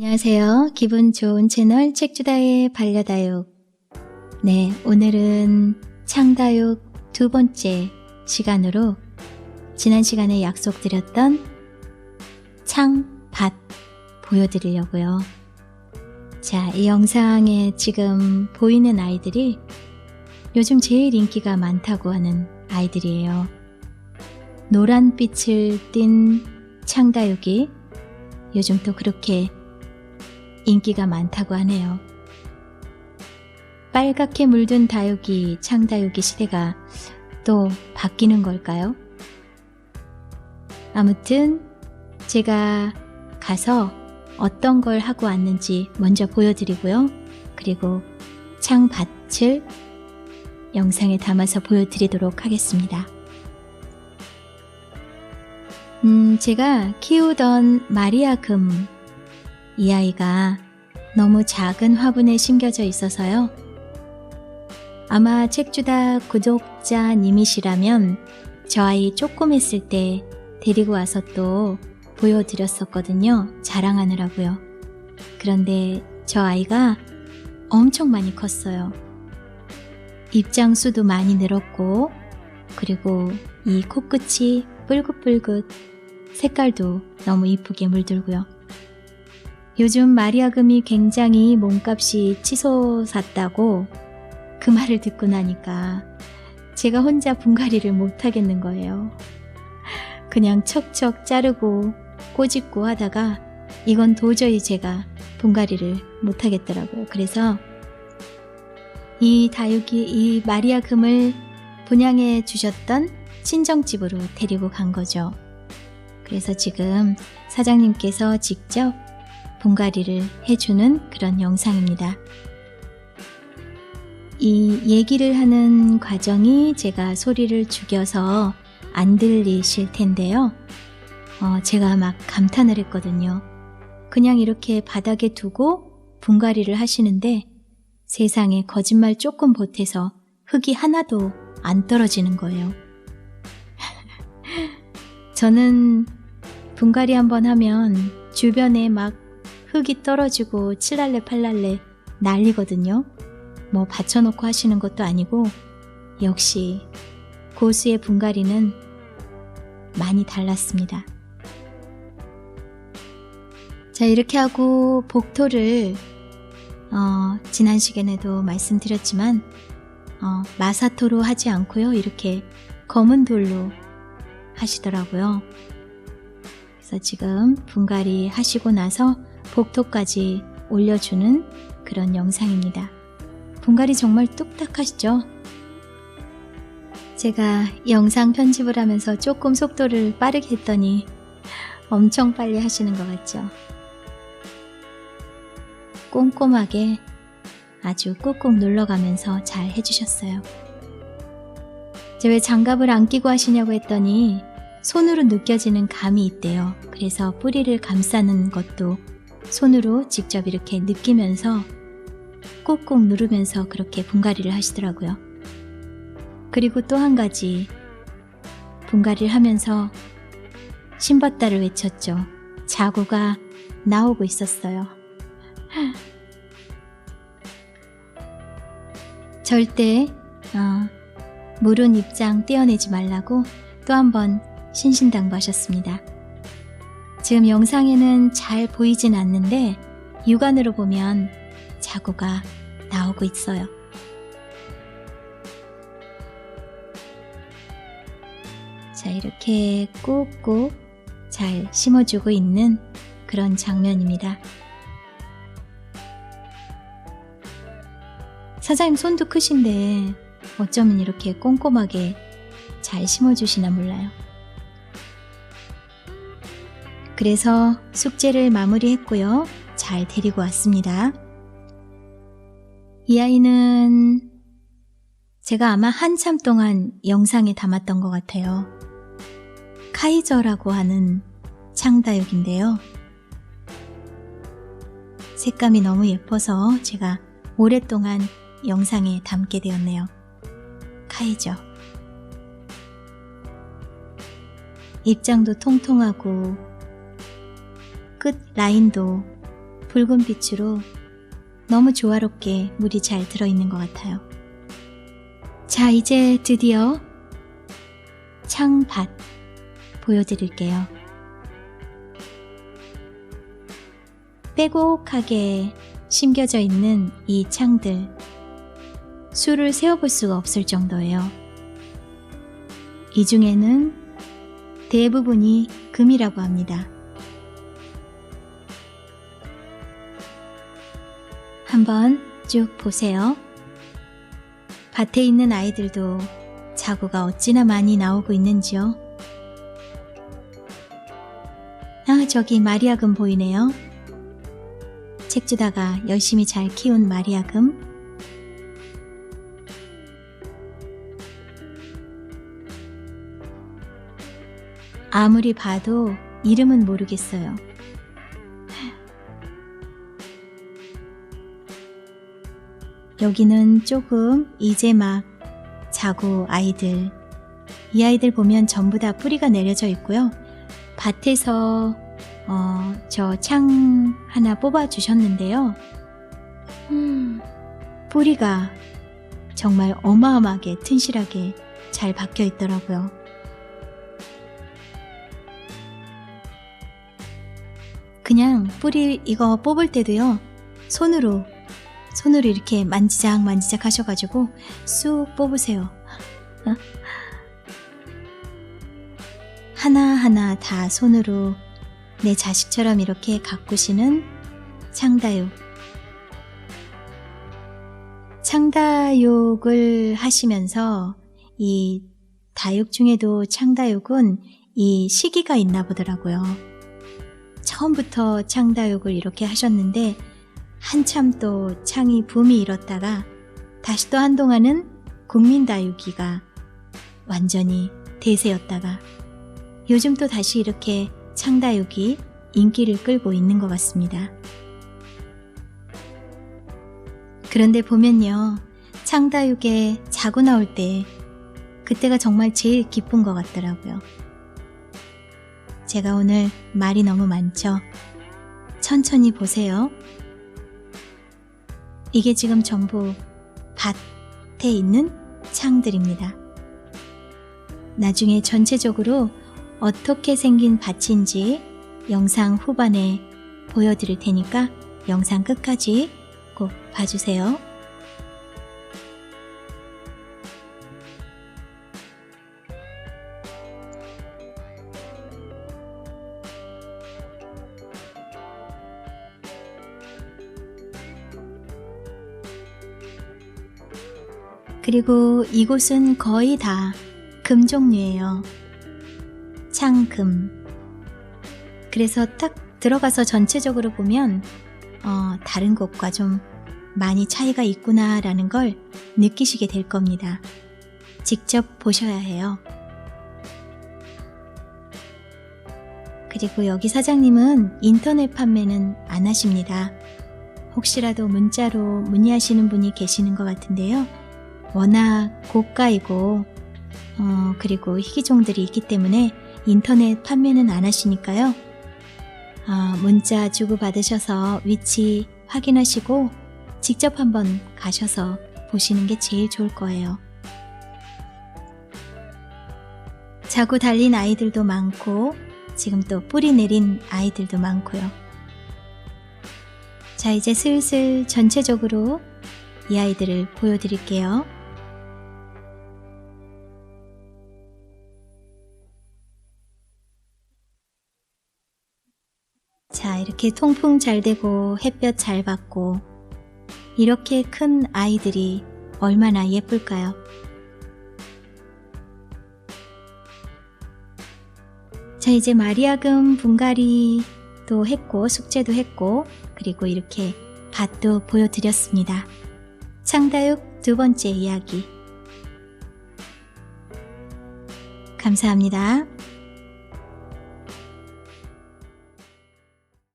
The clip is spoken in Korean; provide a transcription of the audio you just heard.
안녕하세요. 기분 좋은 채널 책주다의 반려다육. 네, 오늘은 창다육 두 번째 시간으로 지난 시간에 약속드렸던 창밭 보여드리려고요. 자, 이 영상에 지금 보이는 아이들이 요즘 제일 인기가 많다고 하는 아이들이에요. 노란빛을 띤 창다육이 요즘 또 그렇게 인기가 많다고 하네요. 빨갛게 물든 다육이, 창다육이 시대가 또 바뀌는 걸까요? 아무튼 제가 가서 어떤 걸 하고 왔는지 먼저 보여드리고요. 그리고 창밭을 영상에 담아서 보여드리도록 하겠습니다. 음, 제가 키우던 마리아 금 이 아이가 너무 작은 화분에 심겨져 있어서요. 아마 책주다 구독자님이시라면 저 아이 조그맸을 때 데리고 와서 또 보여드렸었거든요. 자랑하느라고요. 그런데 저 아이가 엄청 많이 컸어요. 입장 수도 많이 늘었고, 그리고 이 코끝이 뿔긋뿔긋 색깔도 너무 이쁘게 물들고요. 요즘 마리아금이 굉장히 몸값이 치솟았다고 그 말을 듣고 나니까 제가 혼자 분갈이를 못하겠는 거예요. 그냥 척척 자르고 꼬집고 하다가 이건 도저히 제가 분갈이를 못하겠더라고요. 그래서 이 다육이 이 마리아 금을 분양해 주셨던 친정집으로 데리고 간 거죠. 그래서 지금 사장님께서 직접 분갈이를 해주는 그런 영상입니다. 이 얘기를 하는 과정이 제가 소리를 죽여서 안 들리실 텐데요. 어, 제가 막 감탄을 했거든요. 그냥 이렇게 바닥에 두고 분갈이를 하시는데 세상에 거짓말 조금 보태서 흙이 하나도 안 떨어지는 거예요. 저는 분갈이 한번 하면 주변에 막 흙이 떨어지고 칠랄레 팔랄레 난리거든요. 뭐 받쳐놓고 하시는 것도 아니고 역시 고수의 분갈이는 많이 달랐습니다. 자 이렇게 하고 복토를 어, 지난 시간에도 말씀드렸지만 어, 마사토로 하지 않고요 이렇게 검은 돌로 하시더라고요. 그래서 지금 분갈이 하시고 나서 복토까지 올려주는 그런 영상입니다. 분갈이 정말 뚝딱하시죠? 제가 영상 편집을 하면서 조금 속도를 빠르게 했더니 엄청 빨리 하시는 것 같죠? 꼼꼼하게 아주 꾹꾹 눌러가면서 잘 해주셨어요. 제 왜 장갑을 안 끼고 하시냐고 했더니 손으로 느껴지는 감이 있대요. 그래서 뿌리를 감싸는 것도 손으로 직접 이렇게 느끼면서 꾹꾹 누르면서 그렇게 분갈이를 하시더라고요. 그리고 또 한 가지 분갈이를 하면서 신밧다를 외쳤죠. 자구가 나오고 있었어요. 절대 어, 물은 입장 떼어내지 말라고 또 한 번 신신당부하셨습니다. 지금 영상에는 잘 보이진 않는데 육안으로 보면 자구가 나오고 있어요. 자, 이렇게 꾹꾹 잘 심어주고 있는 그런 장면입니다. 사장님 손도 크신데 어쩌면 이렇게 꼼꼼하게 잘 심어주시나 몰라요. 그래서 숙제를 마무리했고요. 잘 데리고 왔습니다. 이 아이는 제가 아마 한참 동안 영상에 담았던 것 같아요. 카이저라고 하는 창다육인데요. 색감이 너무 예뻐서 제가 오랫동안 영상에 담게 되었네요. 카이저. 입장도 통통하고 끝 라인도 붉은 빛으로 너무 조화롭게 물이 잘 들어있는 것 같아요. 자, 이제 드디어 창밭 보여드릴게요. 빼곡하게 심겨져 있는 이 창들 수를 세어볼 수가 없을 정도예요. 이 중에는 대부분이 금이라고 합니다. 한번 쭉 보세요. 밭에 있는 아이들도 자구가 어찌나 많이 나오고 있는지요. 아, 저기 마리아금 보이네요. 책 주다가 열심히 잘 키운 마리아금. 아무리 봐도 이름은 모르겠어요. 여기는 조금 이제 막 자고 아이들. 이 아이들 보면 전부 다 뿌리가 내려져 있고요. 밭에서 어, 저 창 하나 뽑아 주셨는데요. 음, 뿌리가 정말 어마어마하게 튼실하게 잘 박혀 있더라고요. 그냥 뿌리 이거 뽑을 때도요. 손으로 손으로 이렇게 만지작 만지작 하셔가지고 쑥 뽑으세요. 어? 하나하나 다 손으로 내 자식처럼 이렇게 가꾸시는 창다육. 창다육을 하시면서 이 다육 중에도 창다육은 이 시기가 있나 보더라고요. 처음부터 창다육을 이렇게 하셨는데 한참 또 창이 붐이 일었다가 다시 또 한동안은 국민다육이가 완전히 대세였다가 요즘 또 다시 이렇게 창다육이 인기를 끌고 있는 것 같습니다. 그런데 보면요. 창다육에 자고 나올 때 그때가 정말 제일 기쁜 것 같더라고요. 제가 오늘 말이 너무 많죠? 천천히 보세요. 이게 지금 전부 밭에 있는 창들입니다. 나중에 전체적으로 어떻게 생긴 밭인지 영상 후반에 보여드릴 테니까 영상 끝까지 꼭 봐주세요. 그리고 이곳은 거의 다 금 종류예요. 창금. 그래서 딱 들어가서 전체적으로 보면 어, 다른 곳과 좀 많이 차이가 있구나라는 걸 느끼시게 될 겁니다. 직접 보셔야 해요. 그리고 여기 사장님은 인터넷 판매는 안 하십니다. 혹시라도 문자로 문의하시는 분이 계시는 것 같은데요. 워낙 고가이고, 어, 그리고 희귀종들이 있기 때문에 인터넷 판매는 안 하시니까요. 어, 문자 주고받으셔서 위치 확인하시고 직접 한번 가셔서 보시는 게 제일 좋을 거예요. 자고 달린 아이들도 많고 지금 또 뿌리 내린 아이들도 많고요. 자, 이제 슬슬 전체적으로 이 아이들을 보여드릴게요. 자, 이렇게 통풍 잘 되고 햇볕 잘 받고 이렇게 큰 아이들이 얼마나 예쁠까요? 자, 이제 마리아금 분갈이도 했고 숙제도 했고 그리고 이렇게 밭도 보여드렸습니다. 창다육 두 번째 이야기 감사합니다.